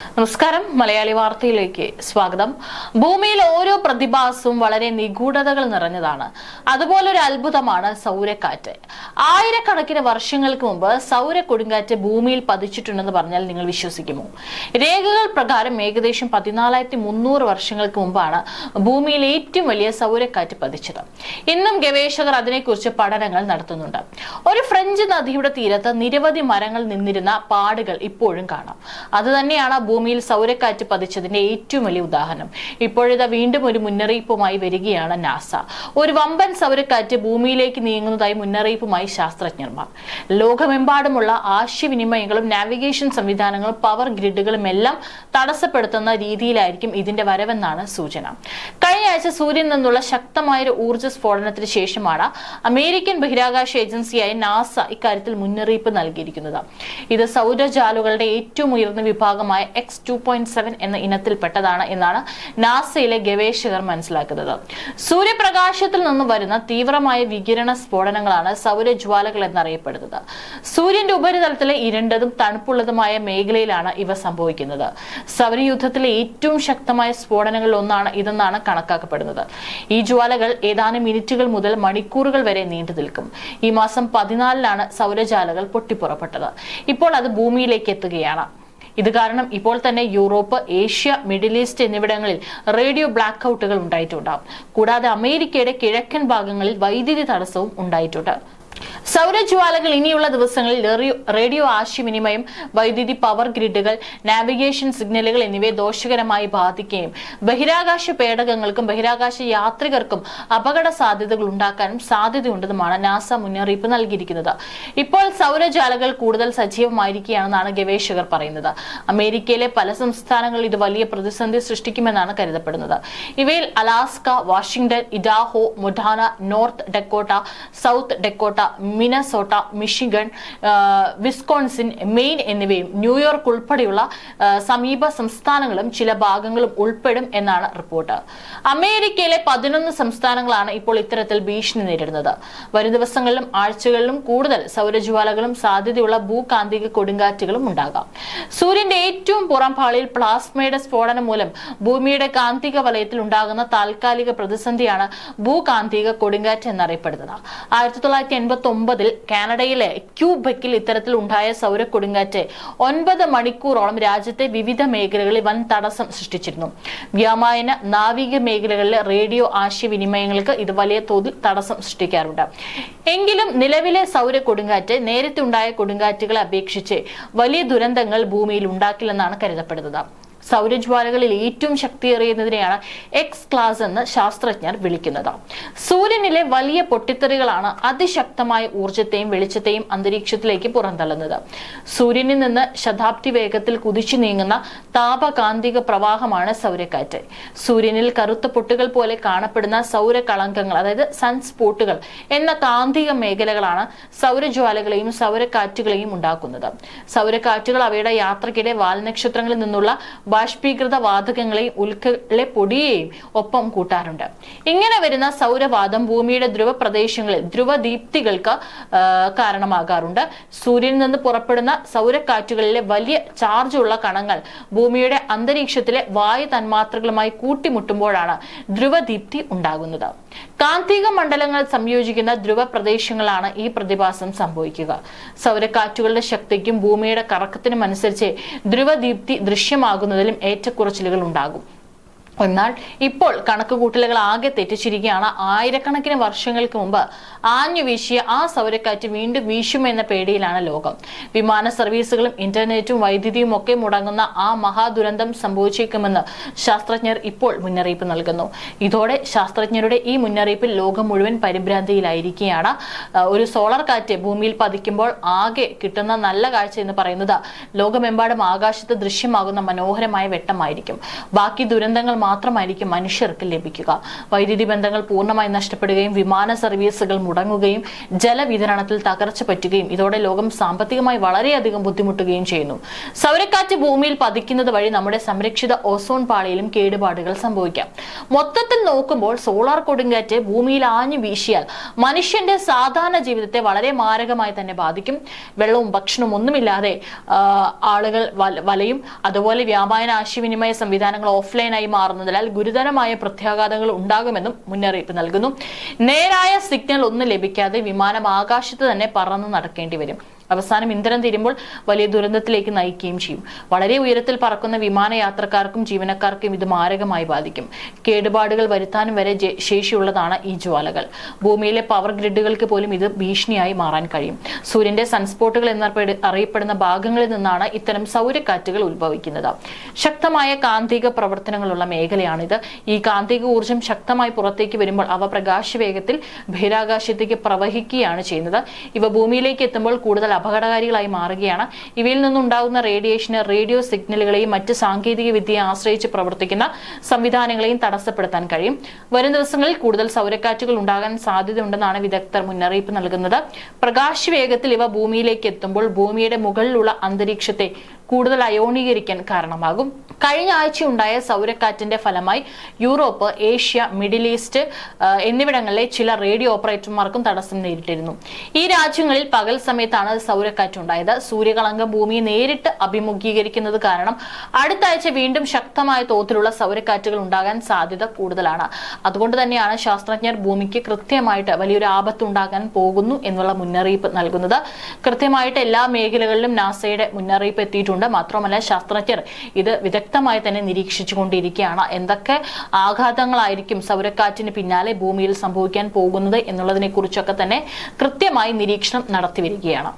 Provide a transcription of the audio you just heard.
നമസ്കാരം. മലയാളി വാർത്തയിലേക്ക് സ്വാഗതം. ഭൂമിയിൽ ഓരോ പ്രതിഭാസവും വളരെ നിഗൂഢതകൾ നിറഞ്ഞതാണ്. അതുപോലെ ഒരു അത്ഭുതമാണ് സൗരക്കാറ്റ്. ആയിരക്കണക്കിന് വർഷങ്ങൾക്ക് മുമ്പ് സൗര കൊടുങ്കാറ്റ് ഭൂമിയിൽ പതിച്ചിട്ടുണ്ടെന്ന് പറഞ്ഞാൽ നിങ്ങൾ വിശ്വസിക്കുമോ? രേഖകൾ പ്രകാരം ഏകദേശം പതിനാലായിരത്തി മുന്നൂറ് വർഷങ്ങൾക്ക് മുമ്പാണ് ഭൂമിയിൽ ഏറ്റവും വലിയ സൗരക്കാറ്റ് പതിച്ചത്. ഇന്നും ഗവേഷകർ അതിനെക്കുറിച്ച് പഠനങ്ങൾ നടത്തുന്നുണ്ട്. ഒരു ഫ്രഞ്ച് നദിയുടെ തീരത്ത് നിരവധി മരങ്ങൾ നിന്നിരുന്ന പാടുകൾ ഇപ്പോഴും കാണാം. അത് തന്നെയാണ് ഭൂമിയിൽ സൗരക്കാറ്റ് പതിച്ചതിന്റെ ഏറ്റവും വലിയ ഉദാഹരണം. ഇപ്പോഴിതാ വീണ്ടും ഒരു മുന്നറിയിപ്പുമായി വരികയാണ് നാസ. ഒരു വമ്പൻ സൗരക്കാറ്റ് ഭൂമിയിലേക്ക് നീങ്ങുന്നതായി മുന്നറിയിപ്പുമായി ശാസ്ത്രജ്ഞർമാർ. ലോകമെമ്പാടുമുള്ള ആശയവിനിമയങ്ങളും നാവിഗേഷൻ സംവിധാനങ്ങളും പവർ ഗ്രിഡുകളും എല്ലാം തടസ്സപ്പെടുത്തുന്ന രീതിയിലായിരിക്കും ഇതിന്റെ വരവെന്നാണ് സൂചന. കഴിഞ്ഞ ആഴ്ച സൂര്യനിൽ നിന്നുള്ള ശക്തമായ ഒരു ഊർജ സ്ഫോടനത്തിന് ശേഷമാണ് അമേരിക്കൻ ബഹിരാകാശ ഏജൻസിയായ നാസ ഇക്കാര്യത്തിൽ മുന്നറിയിപ്പ് നൽകിയിരിക്കുന്നത്. ഇത് സൗരജാലുകളുടെ ഏറ്റവും ഉയർന്ന വിഭാഗമായ എക്സ് ടു പോയിന്റ് സെവൻ എന്ന ഇനത്തിൽപ്പെട്ടതാണ് എന്നാണ് നാസയിലെ ഗവേഷകർ മനസ്സിലാക്കുന്നത്. സൂര്യപ്രകാശത്തിൽ നിന്ന് വരുന്ന തീവ്രമായ വികിരണ സ്ഫോടനങ്ങളാണ് സൗരജ്വാലകൾ എന്നറിയപ്പെടുന്നത്. സൂര്യന്റെ ഉപരിതലത്തിലെ ഇരുണ്ടതും തണുപ്പുള്ളതുമായ മേഖലയിലാണ് ഇവ സംഭവിക്കുന്നത്. സൗരയുദ്ധത്തിലെ ഏറ്റവും ശക്തമായ സ്ഫോടനങ്ങളിൽ ഒന്നാണ് ഇതെന്നാണ് കണക്കാക്കപ്പെടുന്നത്. ഈ ജ്വാലകൾ ഏതാനും മിനിറ്റുകൾ മുതൽ മണിക്കൂറുകൾ വരെ നീണ്ടു നിൽക്കും. ഈ മാസം പതിനാലിനാണ് സൗരജാലകൾ പൊട്ടിപ്പുറപ്പെട്ടത്. ഇപ്പോൾ അത് ഭൂമിയിലേക്ക് എത്തുകയാണ്. ഇത് കാരണം ഇപ്പോൾ തന്നെ യൂറോപ്പ് ഏഷ്യ മിഡിൽ ഈസ്റ്റ് എന്നിവിടങ്ങളിൽ റേഡിയോ ബ്ലാക്ക് ഔട്ടുകൾ ഉണ്ടായിട്ടുണ്ടാകും കൂടാതെ അമേരിക്കയുടെ കിഴക്കൻ ഭാഗങ്ങളിൽ വൈദ്യുതി തടസ്സവും ഉണ്ടായിട്ടുണ്ട്. സൗരജ്വാലകൾ ഇനിയുള്ള ദിവസങ്ങളിൽ റേഡിയോ ആശയവിനിമയം വൈദ്യുതി പവർ ഗ്രിഡുകൾ നാവിഗേഷൻ സിഗ്നലുകൾ എന്നിവയെ ദോഷകരമായി ബാധിക്കുകയും ബഹിരാകാശ പേടകങ്ങൾക്കും ബഹിരാകാശ യാത്രികർക്കും അപകട സാധ്യതകൾ ഉണ്ടാക്കാനും സാധ്യതയുണ്ടെന്നുമാണ് നാസ മുന്നറിയിപ്പ് നൽകിയിരിക്കുന്നത്. ഇപ്പോൾ സൗരജ്വാലകൾ കൂടുതൽ സജീവമായിരിക്കുകയാണെന്നാണ് ഗവേഷകർ പറയുന്നത്. അമേരിക്കയിലെ പല സംസ്ഥാനങ്ങളിൽ ഇത് വലിയ പ്രതിസന്ധി സൃഷ്ടിക്കുമെന്നാണ് കരുതപ്പെടുന്നത്. ഇവയിൽ Alaska Washington Idaho Montana North Dakota South Dakota Minnesota Michigan Wisconsin Maine എന്നിവയും ന്യൂയോർക്ക് ഉൾപ്പെടെയുള്ള സമീപ സംസ്ഥാനങ്ങളും ചില ഭാഗങ്ങളും ഉൾപ്പെടും എന്നാണ് റിപ്പോർട്ട്. അമേരിക്കയിലെ പതിനൊന്ന് സംസ്ഥാനങ്ങളാണ് ഇപ്പോൾ ഇത്തരത്തിൽ ഭീഷണി നേരിടുന്നത്. വരും ദിവസങ്ങളിലും ആഴ്ചകളിലും കൂടുതൽ സൗരജ്വാലകളും സാധ്യതയുള്ള ഭൂകാന്തിക കൊടുങ്കാറ്റുകളും ഉണ്ടാകാം. സൂര്യന്റെ ഏറ്റവും പുറം പാളിയിൽ പ്ലാസ്മയുടെ സ്ഫോടനം മൂലം ഭൂമിയുടെ കാന്തിക വലയത്തിൽ ഉണ്ടാകുന്ന താൽക്കാലിക പ്രതിസന്ധിയാണ് ഭൂകാന്തിക കൊടുങ്കാറ്റ് എന്നറിയപ്പെടുന്നത്. ആയിരത്തി തൊള്ളായിരത്തി എൺപത്തി ഒമ്പതിൽ കാനഡയിലെ ക്യൂബക്കിൽ ഇത്തരത്തിൽ ഉണ്ടായ സൗര കൊടുങ്കാറ്റ് ഒൻപത് മണിക്കൂറോളം രാജ്യത്തെ വിവിധ മേഖലകളിൽ വൻ തടസ്സം സൃഷ്ടിച്ചിരുന്നു. വ്യോമായന നാവിക മേഖലകളിലെ റേഡിയോ ആശയവിനിമയങ്ങൾക്ക് ഇത് വലിയ തോതിൽ തടസ്സം സൃഷ്ടിക്കാറുണ്ട്. എങ്കിലും നിലവിലെ സൗര കൊടുങ്കാറ്റ് നേരത്തെ ഉണ്ടായ കൊടുങ്കാറ്റുകളെ അപേക്ഷിച്ച് വലിയ ദുരന്തങ്ങൾ ഭൂമിയിൽ ഉണ്ടാക്കില്ലെന്നാണ് കരുതപ്പെടുന്നത്. സൗരജ്വാലകളിൽ ഏറ്റവും ശക്തിയേറിയതിനെയാണ് എക്സ് ക്ലാസ് എന്ന് ശാസ്ത്രജ്ഞർ വിളിക്കുന്നത്. സൂര്യനിലെ വലിയ പൊട്ടിത്തെറികളാണ് അതിശക്തമായ ഊർജത്തെയും വെളിച്ചത്തെയും അന്തരീക്ഷത്തിലേക്ക് പുറന്തള്ളുന്നത്. സൂര്യനിൽ നിന്ന് ശതാബ്ദി വേഗത്തിൽ കുതിച്ചു നീങ്ങുന്ന താപകാന്തിക പ്രവാഹമാണ് സൗരക്കാറ്റ്. സൂര്യനിൽ കറുത്ത പൊട്ടുകൾ പോലെ കാണപ്പെടുന്ന സൗരകളങ്കങ്ങൾ അതായത് സൺസ്പോട്ടുകൾ എന്ന കാന്തിക മേഖലകളാണ് സൗരജ്വാലകളെയും സൗരക്കാറ്റുകളെയും ഉണ്ടാക്കുന്നത്. സൗരക്കാറ്റുകൾ അവയുടെ യാത്രക്കിടെ വാൽനക്ഷത്രങ്ങളിൽ നിന്നുള്ള ബാഷ്പീകൃത വാതകങ്ങളെയും ഉൽക്കകളെ പൊടിയെയും ഒപ്പം കൂട്ടാറുണ്ട്. ഇങ്ങനെ വരുന്ന സൗരവാദം ഭൂമിയുടെ ധ്രുവ പ്രദേശങ്ങളിൽ ധ്രുവദീപ്തികൾക്ക് കാരണമാകാറുണ്ട്. സൂര്യനിൽ നിന്ന് പുറപ്പെടുന്ന സൗരക്കാറ്റുകളിലെ വലിയ ചാർജുള്ള കണങ്ങൾ ഭൂമിയുടെ അന്തരീക്ഷത്തിലെ വായു തന്മാത്രകളുമായി കൂട്ടിമുട്ടുമ്പോഴാണ് ധ്രുവദീപ്തി ഉണ്ടാകുന്നത്. കാന്തിക മണ്ഡലങ്ങൾ സംയോജിക്കുന്ന ധ്രുവ പ്രദേശങ്ങളാണ് ഈ പ്രതിഭാസം സംഭവിക്കുക. സൗരക്കാറ്റുകളുടെ ശക്തിക്കും ഭൂമിയുടെ കറക്കത്തിനും അനുസരിച്ച് ധ്രുവദീപ്തി ദൃശ്യമാകുന്നതിലും ഏറ്റക്കുറച്ചിലുകൾ ഉണ്ടാകും. എന്നാൽ ഇപ്പോൾ കണക്കുകൂട്ടലുകൾ ആകെ തെറ്റിച്ചിരിക്കുകയാണ്. ആയിരക്കണക്കിന് വർഷങ്ങൾക്ക് മുമ്പ് ആഞ്ഞു വീശിയ ആ സൗരക്കാറ്റ് വീണ്ടും വീശുമെന്ന പേടിയിലാണ് ലോകം. വിമാന സർവീസുകളും ഇന്റർനെറ്റും വൈദ്യുതിയും ഒക്കെ മുടങ്ങുന്ന ആ മഹാദുരന്തം സംഭവിച്ചേക്കുമെന്ന് ശാസ്ത്രജ്ഞർ ഇപ്പോൾ മുന്നറിയിപ്പ് നൽകുന്നു. ഇതോടെ ശാസ്ത്രജ്ഞരുടെ ഈ മുന്നറിയിപ്പിൽ ലോകം മുഴുവൻ പരിഭ്രാന്തിയിലായിരിക്കുകയാണ്. ഒരു സോളാർ കാറ്റ് ഭൂമിയിൽ പതിക്കുമ്പോൾ ആകെ കിട്ടുന്ന നല്ല കാഴ്ച എന്ന് പറയുന്നത് ലോകമെമ്പാടും ആകാശത്ത് ദൃശ്യമാകുന്ന മനോഹരമായ വെട്ടമായിരിക്കും. ബാക്കി ദുരന്തങ്ങൾ മാത്രമായിരിക്കും മനുഷ്യർക്ക് ലഭിക്കുക. വൈദ്യുതി ബന്ധങ്ങൾ പൂർണമായി നഷ്ടപ്പെടുകയും വിമാന സർവീസുകൾ മുടങ്ങുകയും ജലവിതരണത്തിൽ തകർച്ച പറ്റുകയും ഇതോടെ ലോകം സാമ്പത്തികമായി വളരെയധികം ബുദ്ധിമുട്ടുകയും ചെയ്യുന്നു. സൗരക്കാറ്റ് ഭൂമിയിൽ പതിക്കുന്നത് വഴി നമ്മുടെ സംരക്ഷിത ഓസോൺ പാളിയിലും കേടുപാടുകൾ സംഭവിക്കാം. മൊത്തത്തിൽ നോക്കുമ്പോൾ സോളാർ കൊടുങ്കാറ്റ് ഭൂമിയിൽ ആഞ്ഞു വീശിയാൽ മനുഷ്യന്റെ സാധാരണ ജീവിതത്തെ വളരെ മാരകമായി തന്നെ ബാധിക്കും. വെള്ളവും ഭക്ഷണവും ഒന്നുമില്ലാതെ ആളുകൾ വലയും അതുപോലെ വ്യാപാര ആശയവിനിമയ സംവിധാനങ്ങൾ ഓഫ്ലൈനായി മാറുന്നതിനാൽ ഗുരുതരമായ പ്രത്യാഘാതങ്ങൾ ഉണ്ടാകുമെന്നും മുന്നറിയിപ്പ് നൽകുന്നു. നേരായ സിഗ്നൽ ഒന്നും ലഭിക്കാതെ വിമാനം ആകാശത്ത് തന്നെ പറന്ന് നടക്കേണ്ടി വരും. അവസാനം ഇന്ധനം തീരുമ്പോൾ വലിയ ദുരന്തത്തിലേക്ക് നയിക്കുകയും ചെയ്യും. വളരെ ഉയരത്തിൽ പറക്കുന്ന വിമാന യാത്രക്കാർക്കും ജീവനക്കാർക്കും ഇത് മാരകമായി ബാധിക്കും. കേടുപാടുകൾ വരുത്താനും വരെ ശേഷിയുള്ളതാണ് ഈ ജ്വാലകൾ. ഭൂമിയിലെ പവർ ഗ്രിഡുകൾക്ക് പോലും ഇത് ഭീഷണിയായി മാറാൻ കഴിയും. സൂര്യന്റെ സൺസ്പോട്ടുകൾ എന്നറിയപ്പെടു- അറിയപ്പെടുന്ന ഭാഗങ്ങളിൽ നിന്നാണ് ഇത്തരം സൗരക്കാറ്റുകൾ ഉത്ഭവിക്കുന്നത്. ശക്തമായ കാന്തിക പ്രവർത്തനങ്ങളുള്ള മേഖലയാണിത്. ഈ കാന്തിക ഊർജം ശക്തമായി പുറത്തേക്ക് വരുമ്പോൾ അവ പ്രകാശവേഗത്തിൽ ബഹിരാകാശത്തേക്ക് പ്രവഹിക്കുകയാണ് ചെയ്യുന്നത്. ഇവ ഭൂമിയിലേക്ക് എത്തുമ്പോൾ കൂടുതൽ അപകടകാരികളായി മാറുകയാണ്. ഇവയിൽ നിന്നുണ്ടാകുന്ന റേഡിയേഷന് റേഡിയോ സിഗ്നലുകളെയും മറ്റ് സാങ്കേതിക വിദ്യയെ ആശ്രയിച്ച് പ്രവർത്തിക്കുന്ന സംവിധാനങ്ങളെയും തടസ്സപ്പെടുത്താൻ കഴിയും. വരും ദിവസങ്ങളിൽ കൂടുതൽ സൗരക്കാറ്റുകൾ ഉണ്ടാകാൻ സാധ്യതയുണ്ടെന്നാണ് വിദഗ്ധർ മുന്നറിയിപ്പ് നൽകുന്നത്. പ്രകാശവേഗത്തിൽ ഇവ ഭൂമിയിലേക്ക് എത്തുമ്പോൾ ഭൂമിയുടെ മുകളിലുള്ള അന്തരീക്ഷത്തെ കൂടുതൽ അയോണീകരിക്കാൻ കാരണമാകും. കഴിഞ്ഞ ആഴ്ച ഉണ്ടായ സൗരക്കാറ്റിന്റെ ഫലമായി യൂറോപ്പ് ഏഷ്യ മിഡിൽ ഈസ്റ്റ് എന്നിവിടങ്ങളിലെ ചില റേഡിയോ ഓപ്പറേറ്റർമാർക്കും തടസ്സം നേരിട്ടിരുന്നു. ഈ രാജ്യങ്ങളിൽ പകൽ സമയത്താണ് സൗരക്കാറ്റ് ഉണ്ടായത് സൂര്യകളങ്കം ഭൂമിയെ നേരിട്ട് അഭിമുഖീകരിക്കുന്നത് കാരണം അടുത്ത ആഴ്ച വീണ്ടും ശക്തമായ തോതിലുള്ള സൗരക്കാറ്റുകൾ ഉണ്ടാകാൻ സാധ്യത കൂടുതലാണ്. അതുകൊണ്ട് തന്നെയാണ് ശാസ്ത്രജ്ഞർ ഭൂമിക്ക് കൃത്യമായിട്ട് വലിയൊരു ആപത്ത് ഉണ്ടാകാൻ പോകുന്നു എന്നുള്ള മുന്നറിയിപ്പ് നൽകുന്നത്. കൃത്യമായിട്ട് എല്ലാ മേഖലകളിലും നാസയുടെ മുന്നറിയിപ്പ് എത്തിയിട്ടുണ്ട്. മാത്രമല്ല ശാസ്ത്രജ്ഞർ ഇത് വിദഗ്ധമായി തന്നെ നിരീക്ഷിച്ചുകൊണ്ടിരിക്കുകയാണ്. എന്തൊക്കെ ആഘാതങ്ങളായിരിക്കും സൗരക്കാറ്റിന് പിന്നാലെ ഭൂമിയിൽ സംഭവിക്കാൻ പോകുന്നത് എന്നുള്ളതിനെ കുറിച്ചൊക്കെ തന്നെ കൃത്യമായി നിരീക്ഷണം നടത്തി വരികയാണ്.